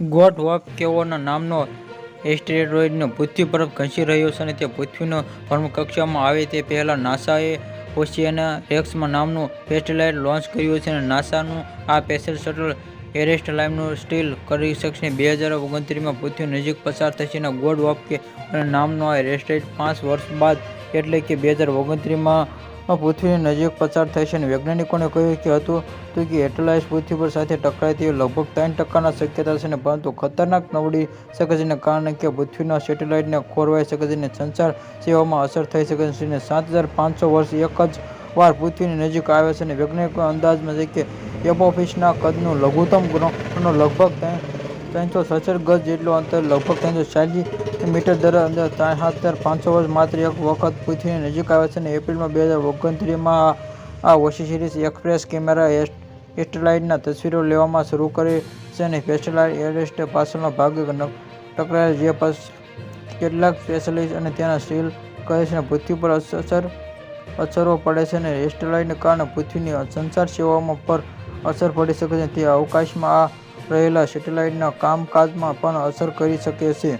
Got walk કેવોના નામનો એસ્ટેરોઇડનો પૃથ્વી પર ઘસી રહ્યો છે અને તે પૃથ્વીનો કક્ષામાં આવે તે પહેલાં નાસાએ ઓશિયાના રેક્સમાં નામનું સેટેલાઇટ લોન્ચ કર્યું છે અને નાસાનું આ પેસેલ શટલ એરેસ્ટલાઇમનું સ્ટીલ કરી શકશે. બે હજાર ઓગણત્રીસમાં પૃથ્વી નજીક પસાર થશે અને ગોડ વોક કે નામનો આ એસ્ટેરોઇડ પાંચ વર્ષ બાદ, એટલે કે બે હજાર ઓગણત્રીસમાં પૃથ્વીની નજીક પસાર છે અને વૈજ્ઞાનિકોને કહ્યું કે હતું તો કે એટલાઇસ પૃથ્વી પર સાથે ટકરાય તેવી લગભગ ત્રણ ટકાના શક્યતા છે પરંતુ ખતરનાક નબળી શકે છે કારણ કે પૃથ્વીના સેટેલાઇટને ખોરવાઈ શકે છે અને સંચાર સેવામાં અસર થઈ શકે છે અને સાત હજાર પાંચસો વર્ષ એક જ વાર પૃથ્વીની નજીક આવે છે અને વૈજ્ઞાનિકો અંદાજમાં છે કે એપોફિસના કદનું લઘુત્તમ ગ્રહણનો લગભગ ત્રણસો સડસઠ ગજ જેટલું અંતર લગભગ ત્રણસો ચાલીસ મીટર દર અંદર ત્રણ હજાર પાંચસો વર્ષ માત્ર એક વખત પૃથ્વીની નજીક આવે છે અને એપ્રિલમાં બે હજાર ઓગણત્રીસમાં આ ઓસિરિસ એક્સપ્રેસ કેમેરા એસ્ટેલાઇટના તસવીરો લેવામાં શરૂ કરે છે અને સ્પેશલાઇટ એરેસ્ટ પાછળનો ભાગ ટકરાયેલ જે કેટલાક સ્પેશિયલિસ્ટ અને તેના સ્ટીલ કહે છે પૃથ્વી પર અસર, અસરો પડે છે અને એસ્ટેલાઇટને કારણે પૃથ્વીની સંસાર સેવાઓમાં પર અસર પડી શકે છે. તે અવકાશમાં આ રહેલા સેટેલાઇટના કામકાજમાં પણ અસર કરી શકે છે.